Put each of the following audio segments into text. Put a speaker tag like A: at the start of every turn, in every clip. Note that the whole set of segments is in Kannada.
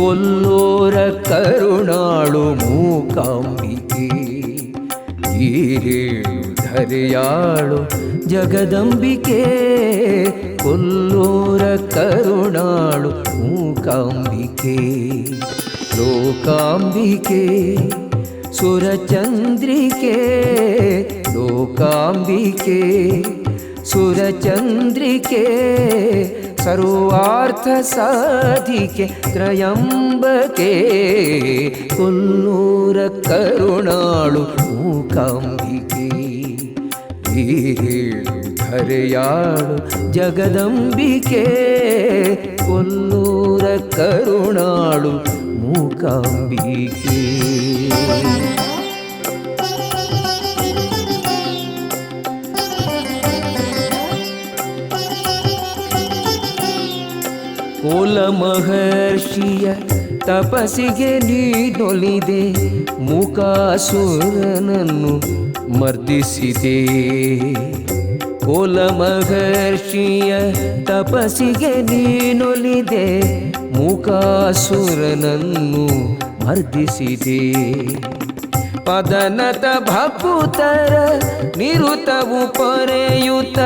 A: ಕೊಲ್ಲೂರ ಕರುಣಾಳು ಮೂಕಾಂಬಿಕೆ ಈರೇಳು ಧರೆಯಾಳು ಜಗದಂಬಿಕೆ ಕೊಲ್ಲೂರ ಕರುಣಾಳು ಮೂಕಾಂಬಿಕೆ ಲೋಕಾಂಬಿಕೆ ಸುರಚಂದ್ರಿಕೆ ಲೋಕಾಂಬಿಕೆ ಸುರಚಂದ್ರಿಕೆ ಸರ್ವಾರ್ಥ ಸಾಧಿಕೆ ತ್ರಯಂಬಕೆ ಕೊಲ್ಲೂರ ಕರುಣಾಳು ಮೂಕಾಂಬಿಕೆ ಈರೇಳು ಧರೆಯಾಳು ಕೋಲ ಮಹರ್ಷಿಯ ತಪಸ್ಸಿಗೆ ನೀನೊಲಿದೆ. ಮುಕಾಸುರನನ್ನು ಮರ್ದಿಸಿದೆ. ಕೋಲ ಮಹರ್ಷಿಯ ತಪಸ್ಸಿಗೆ ನೀನೊಲಿದೆ. ಮುಕಾಸುರನನ್ನು ಮರ್ದಿಸಿದೆ. ಪದನತ ಭಕ್ತರ ನಿರುತವು ಪೊರೆಯುತ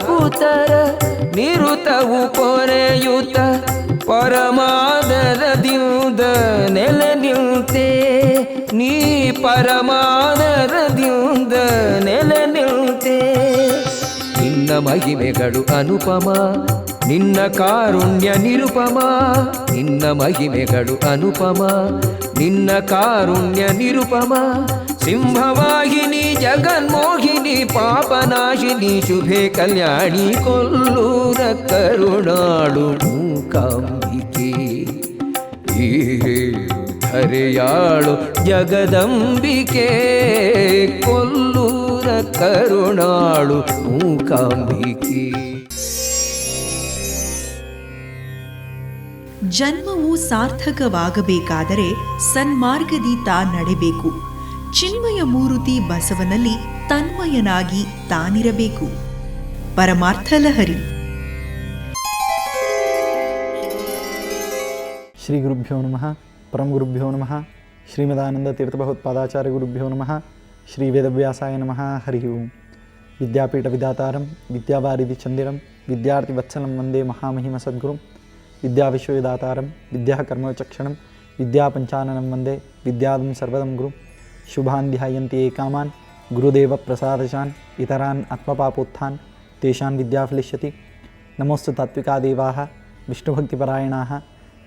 A: ಭಕುತರ ನಿರುತವು ಪೊರೆಯುತ ಪರಮಾದರದಿಂದ ನೆಲೆ ನಿಂತೆ. ನೀ ಪರಮಾದರದಿಂದ ನೆಲೆ ನಿಂತೆ. ನಿನ್ನ ಮಹಿಮೆಗಳು ಅನುಪಮ, ನಿನ್ನ ಕಾರುಣ್ಯ ನಿರುಪಮ. ನಿನ್ನ ಮಹಿಮೆಗಳು ಅನುಪಮ, ನಿನ್ನ ಕಾರುಣ್ಯ ನಿರುಪಮ. ಸಿಂಹವಾಹಿನಿ, ಜಗನ್ಮೋಹಿನಿ, ಪಾಪನಾಶಿನಿ, ಶುಭೆ ಕಲ್ಯಾಣಿ, ಕೊಲ್ಲೂರ ಕರುಣಾಳು ಮೂಕಾಂಬಿಕೆ. ಹರೆಯಾಳು ಜಗದಂಬಿಕೆ, ಕೊಲ್ಲೂರ ಕರುಣಾಳು ಮೂಕಾಂಬಿಕೆ.
B: ಜನ್ಮವು ಸಾರ್ಥಕವಾಗಬೇಕಾದರೆ ಸನ್ಮಾರ್ಗದಿ ನಡೆಯಬೇಕು ಚಿನ್ಮಯ ಮೂರುತಿ ಬಸವನಲ್ಲಿ ತನ್ಮಯನಾಗಿ ತಾನಿರಬೇಕು. ಪರಮಾರ್ಥ ಲಹರಿ
C: ಶ್ರೀ ಗುರುಭ್ಯೋ ನಮಃ ಪರಂ ಗುರುಭ್ಯೋ ನಮಃ, ಶ್ರೀಮದಾನಂದ ತೀರ್ಥಭಗವತ್ಪಾದಾಚಾರ್ಯ ಗುರುಭ್ಯೋ ನಮಃ, ಶ್ರೀ ವೇದವ್ಯಾಸಾಯ ನಮಃ, ಹರಿ ಓಂ. ವಿದ್ಯಾಪೀಠ ವಿಧಾತಾರಂ ವಿದ್ಯಾವಾರಿಧಿ ಚಂದಿರಂ, ವಿದ್ಯಾರ್ಥಿ ವತ್ಸಲಂ ವಂದೇ ಮಹಾಮಹಿಮ ಸದ್ಗುರುಂ ವಿದ್ಯಾವಿಶ್ವವಿದಾತಾರಂ ವಿದ್ಯಾಕರ್ಮಚಕ್ಷಣಂ ವಿದ್ಯಾಪಂಚಾನನಂ ವಂದೇ, ವಿದ್ಯಾದಂ ಸರ್ವದಂ ಗುರು. ಶುಭಾನ್ ಧ್ಯಾಯಂತಿ ಏಕಾಮಾನ್, ಗುರುದೇವ ಪ್ರಸಾದಶಾನ್ ಇತರಾನ್ ತೇಷಾನ್ ವಿದ್ಯಾಫಲಿಷ್ಯತಿ ನಮೋಸ್ತು ತಾತ್ವಿಕಾದೇವಾ ವಿಷ್ಣುಭಕ್ತಿಪರಾಯಣ ವಿಷ್ಣುಭಕ್ತಿಪರಾಯಣಾಃ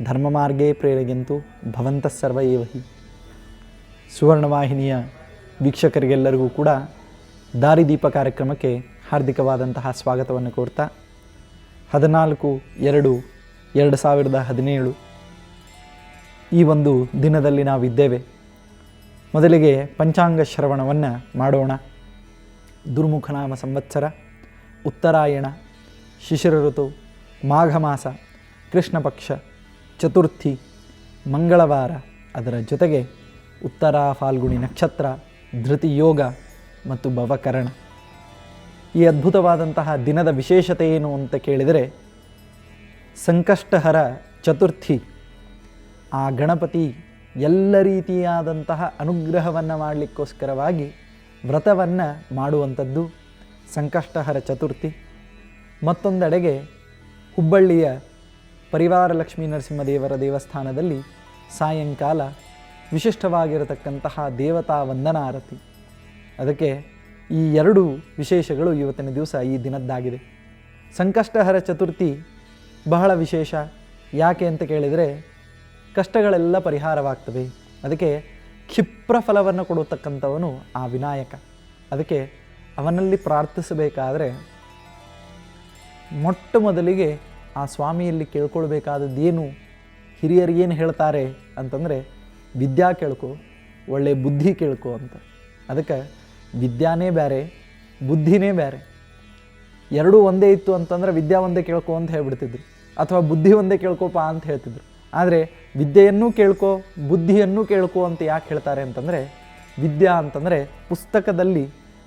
C: ಧರ್ಮಮಾರ್ಗೇ ಪ್ರೇರಯಂತು ಭವಂತಃ ಸರ್ವ ಏವ ಹಿ ಸುವರ್ಣವಾಹಿನಿಯ ವೀಕ್ಷಕರಿಗೆಲ್ಲರಿಗೂ ಕೂಡ ದಾರಿದೀಪ ಕಾರ್ಯಕ್ರಮಕ್ಕೆ ಹಾರ್ದಿಕವಾದಂತಹ ಸ್ವಾಗತವನ್ನು ಕೋರ್ತಾ, ಹದಿನಾಲ್ಕು ಎರಡು ಎರಡು ಸಾವಿರದ ಹದಿನೇಳು ಈ ಒಂದು ದಿನದಲ್ಲಿ ನಾವಿದ್ದೇವೆ. ಮೊದಲಿಗೆ ಪಂಚಾಂಗ ಶ್ರವಣವನ್ನು ಮಾಡೋಣ. ದುರ್ಮುಖನಾಮ ಸಂವತ್ಸರ, ಉತ್ತರಾಯಣ ಶಿಶಿರ ಋತು ಮಾಘ ಮಾಸ ಕೃಷ್ಣ ಪಕ್ಷ ಚತುರ್ಥಿ, ಮಂಗಳವಾರ ಅದರ ಜೊತೆಗೆ ಉತ್ತರ ಫಾಲ್ಗುಣಿ ನಕ್ಷತ್ರ ಧೃತಿ ಯೋಗ ಮತ್ತು ಭವಕರಣ. ಈ ಅದ್ಭುತವಾದಂತಹ ದಿನದ ವಿಶೇಷತೆ ಏನು ಅಂತ ಕೇಳಿದರೆ, ಸಂಕಷ್ಟಹರ ಚತುರ್ಥಿ, ಆ ಗಣಪತಿ ಎಲ್ಲ ರೀತಿಯಾದಂತಹ ಅನುಗ್ರಹವನ್ನು ಮಾಡಲಿಕ್ಕೋಸ್ಕರವಾಗಿ ವ್ರತವನ್ನು ಮಾಡುವಂಥದ್ದು ಸಂಕಷ್ಟಹರ ಚತುರ್ಥಿ. ಮತ್ತೊಂದೆಡೆಗೆ ಹುಬ್ಬಳ್ಳಿಯ ಪರಿವಾರ ಲಕ್ಷ್ಮೀ ನರಸಿಂಹದೇವರ ದೇವಸ್ಥಾನದಲ್ಲಿ ಸಾಯಂಕಾಲ ವಿಶಿಷ್ಟವಾಗಿರತಕ್ಕಂತಹ ದೇವತಾ ವಂದನಾರತಿ ಅದಕ್ಕೆ ಈ ಎರಡು ವಿಶೇಷಗಳು ಇವತ್ತಿನ ದಿವಸ ಈ ದಿನದ್ದಾಗಿದೆ. ಸಂಕಷ್ಟಹರ ಚತುರ್ಥಿ ಬಹಳ ವಿಶೇಷ. ಯಾಕೆ ಅಂತ ಕೇಳಿದರೆ ಕಷ್ಟಗಳೆಲ್ಲ ಪರಿಹಾರವಾಗ್ತವೆ. ಅದಕ್ಕೆ ಕ್ಷಿಪ್ರ ಫಲವನ್ನು ಕೊಡತಕ್ಕಂಥವನು ಆ ವಿನಾಯಕ. ಅದಕ್ಕೆ ಅವನಲ್ಲಿ ಪ್ರಾರ್ಥಿಸಬೇಕಾದ್ರೆ ಮೊಟ್ಟ ಮೊದಲಿಗೆ ಆ ಸ್ವಾಮಿಯಲ್ಲಿ ಕೇಳ್ಕೊಳ್ಬೇಕಾದದ್ದೇನು? ಹಿರಿಯರು ಏನು ಹೇಳ್ತಾರೆ ಅಂತಂದರೆ, ವಿದ್ಯಾ ಕೇಳ್ಕೊ, ಒಳ್ಳೆ ಬುದ್ಧಿ ಕೇಳ್ಕೊ ಅಂತ. ಅದಕ್ಕೆ ವಿದ್ಯಾನೇ ಬೇರೆ ಬುದ್ಧಿನೇ ಬೇರೆ ಎರಡೂ ಒಂದೇ ಇತ್ತು ಅಂತಂದ್ರೆ ವಿದ್ಯಾ ಒಂದೇ ಕೇಳ್ಕೊ ಅಂತ ಹೇಳ್ಬಿಡ್ತಿದ್ರು. ಅಥವಾ ಬುದ್ಧಿ ಒಂದೇ ಕೇಳ್ಕೊಪ್ಪ ಅಂತ ಹೇಳ್ತಿದ್ರು. ಆದರೆ ವಿದ್ಯೆಯನ್ನೂ ಕೇಳ್ಕೊ, ಬುದ್ಧಿಯನ್ನೂ ಕೇಳ್ಕೊ ಅಂತ ಯಾಕೆ ಹೇಳ್ತಾರೆ ಅಂತಂದರೆ, ವಿದ್ಯಾ ಅಂತಂದರೆ ಪುಸ್ತಕದಲ್ಲಿ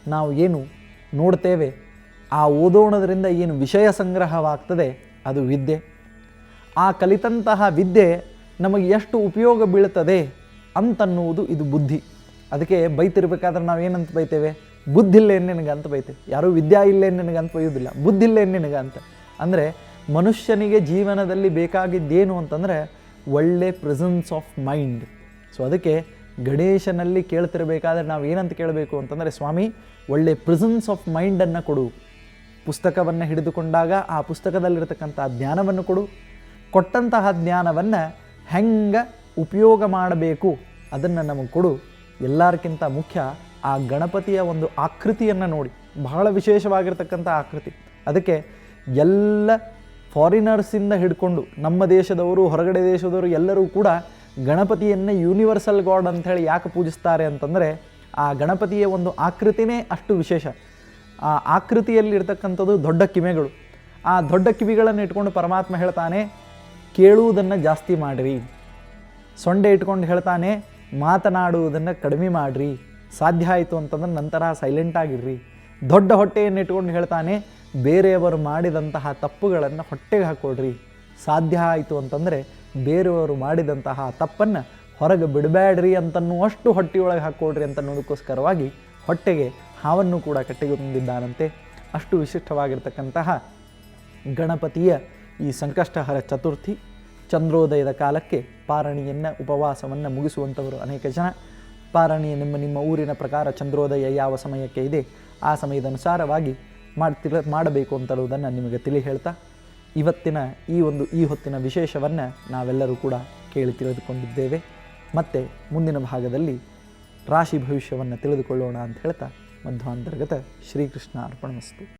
C: ನಾವು ಏನು ನೋಡ್ತೇವೆ, ಆ ಓದೋಣದರಿಂದ ಏನು ವಿಷಯ ಸಂಗ್ರಹವಾಗ್ತದೆ, ಅದು ವಿದ್ಯೆ. ಆ ಕಲಿತಂತಹ ವಿದ್ಯೆ ನಮಗೆ ಎಷ್ಟು ಉಪಯೋಗ ಬೀಳ್ತದೆ ಅಂತನ್ನುವುದು ಇದು ಬುದ್ಧಿ. ಅದಕ್ಕೆ ಬೈತಿರ್ಬೇಕಾದ್ರೆ ನಾವು ಏನಂತ ಬೈತೇವೆ? ಬುದ್ಧಿಲ್ಲೇನು ನಿನಗೆ ಅಂತ ಬೈತೇವೆ ಯಾರೂ ವಿದ್ಯಾ ಇಲ್ಲೇನು ನಿನಗೆ ಅಂತ ಬೈಯೋದಿಲ್ಲ. ಬುದ್ಧಿಲ್ಲೇನು ನಿನಗೆ ಅಂತ ಅಂದರೆ ಮನುಷ್ಯನಿಗೆ ಜೀವನದಲ್ಲಿ ಬೇಕಾಗಿದ್ದೇನು ಅಂತಂದರೆ ಒಳ್ಳೆ ಪ್ರೆಸೆನ್ಸ್ ಆಫ್ ಮೈಂಡ್ ಸೊ ಅದಕ್ಕೆ ಗಣೇಶನಲ್ಲಿ ಕೇಳ್ತಿರಬೇಕಾದ್ರೆ ನಾವು ಏನಂತ ಕೇಳಬೇಕು ಅಂತಂದರೆ, ಸ್ವಾಮಿ, ಒಳ್ಳೆ ಪ್ರೆಸೆನ್ಸ್ ಆಫ್ ಮೈಂಡನ್ನು ಕೊಡು. ಪುಸ್ತಕವನ್ನು ಹಿಡಿದುಕೊಂಡಾಗ ಆ ಪುಸ್ತಕದಲ್ಲಿರತಕ್ಕಂಥ ಜ್ಞಾನವನ್ನು ಕೊಡು. ಕೊಟ್ಟಂತಹ ಜ್ಞಾನವನ್ನು ಹೆಂಗೆ ಉಪಯೋಗ ಮಾಡಬೇಕು ಅದನ್ನು ನಮಗೆ ಕೊಡು. ಎಲ್ಲರಿಗಿಂತ ಮುಖ್ಯ ಆ ಗಣಪತಿಯ ಒಂದು ಆಕೃತಿಯನ್ನು ನೋಡಿ. ಬಹಳ ವಿಶೇಷವಾಗಿರ್ತಕ್ಕಂಥ ಆಕೃತಿ. ಅದಕ್ಕೆ ಎಲ್ಲ ಫಾರಿನರ್ಸಿಂದ ಹಿಡ್ಕೊಂಡು ನಮ್ಮ ದೇಶದವರು, ಹೊರಗಡೆ ದೇಶದವರು ಎಲ್ಲರೂ ಕೂಡ ಗಣಪತಿಯನ್ನೇ ಯೂನಿವರ್ಸಲ್ ಗಾಡ್ ಅಂತ ಹೇಳಿ ಯಾಕೆ ಪೂಜಿಸ್ತಾರೆ ಅಂತಂದರೆ, ಆ ಗಣಪತಿಯ ಒಂದು ಆಕೃತಿನೇ ಅಷ್ಟು ವಿಶೇಷ. ಆ ಆಕೃತಿಯಲ್ಲಿರ್ತಕ್ಕಂಥದ್ದು ದೊಡ್ಡ ಕಿಮೆಗಳು. ಆ ದೊಡ್ಡ ಕಿವಿಗಳನ್ನು ಇಟ್ಕೊಂಡು ಪರಮಾತ್ಮ ಹೇಳ್ತಾನೆ, ಕೇಳುವುದನ್ನು ಜಾಸ್ತಿ ಮಾಡಿರಿ. ಸೊಂಡೆ ಇಟ್ಕೊಂಡು ಹೇಳ್ತಾನೆ, ಮಾತನಾಡುವುದನ್ನು ಕಡಿಮೆ ಮಾಡಿರಿ. ಸಾಧ್ಯ ಆಯಿತು ಅಂತಂದ್ರೆ ನಂತರ ಸೈಲೆಂಟ್ ಆಗಿರ್ರಿ. ದೊಡ್ಡ ಹೊಟ್ಟೆಯನ್ನು ಇಟ್ಕೊಂಡು ಹೇಳ್ತಾನೆ ಬೇರೆಯವರು ಮಾಡಿದಂತಹ ತಪ್ಪುಗಳನ್ನು ಹೊಟ್ಟೆಗೆ ಹಾಕ್ಕೊಳ್ರಿ ಸಾಧ್ಯ ಆಯಿತು ಅಂತಂದರೆ ಬೇರೆಯವರು ಮಾಡಿದಂತಹ ತಪ್ಪನ್ನು ಹೊರಗೆ ಬಿಡಬೇಡ್ರಿ ಅಂತನ್ನುವಷ್ಟು ಹೊಟ್ಟೆಯೊಳಗೆ ಹಾಕ್ಕೊಳ್ರಿ ಅಂತನ್ನೋದಕ್ಕೋಸ್ಕರವಾಗಿ ಹೊಟ್ಟೆಗೆ ಹಾವನ್ನು ಕೂಡ ಕಟ್ಟಿಗೆ ತಂದಿದ್ದಾನಂತೆ ಅಷ್ಟು ವಿಶಿಷ್ಟವಾಗಿರ್ತಕ್ಕಂತಹ ಗಣಪತಿಯ ಈ ಸಂಕಷ್ಟಹರ ಚತುರ್ಥಿ, ಚಂದ್ರೋದಯದ ಕಾಲಕ್ಕೆ ಪಾರಣಿಯನ್ನು, ಉಪವಾಸವನ್ನು ಮುಗಿಸುವಂಥವರು ಅನೇಕ ಜನ. ಪಾರಣಿಯ ನಿಮ್ಮ ನಿಮ್ಮ ಊರಿನ ಪ್ರಕಾರ ಚಂದ್ರೋದಯ ಯಾವ ಸಮಯಕ್ಕೆ ಇದೆ? ಆ ಸಮಯದ ಅನುಸಾರವಾಗಿ ಮಾಡ್ತಿರ ಮಾಡಬೇಕು ಅಂತರುವುದನ್ನು ನಿಮಗೆ ತಿಳಿ ಹೇಳ್ತಾ ಇವತ್ತಿನ ಈ ಒಂದು ಈ ಹೊತ್ತಿನ ವಿಶೇಷವನ್ನು ನಾವೆಲ್ಲರೂ ಕೂಡ ಕೇಳಿ ತಿಳಿದುಕೊಂಡಿದ್ದೇವೆ. ಮತ್ತು ಮುಂದಿನ ಭಾಗದಲ್ಲಿ ರಾಶಿ ಭವಿಷ್ಯವನ್ನು ತಿಳಿದುಕೊಳ್ಳೋಣ ಅಂತ ಹೇಳ್ತಾ, ಮಧ್ವಾಂತರ್ಗತ ಶ್ರೀಕೃಷ್ಣ ಅರ್ಪಣಮಸ್ತು.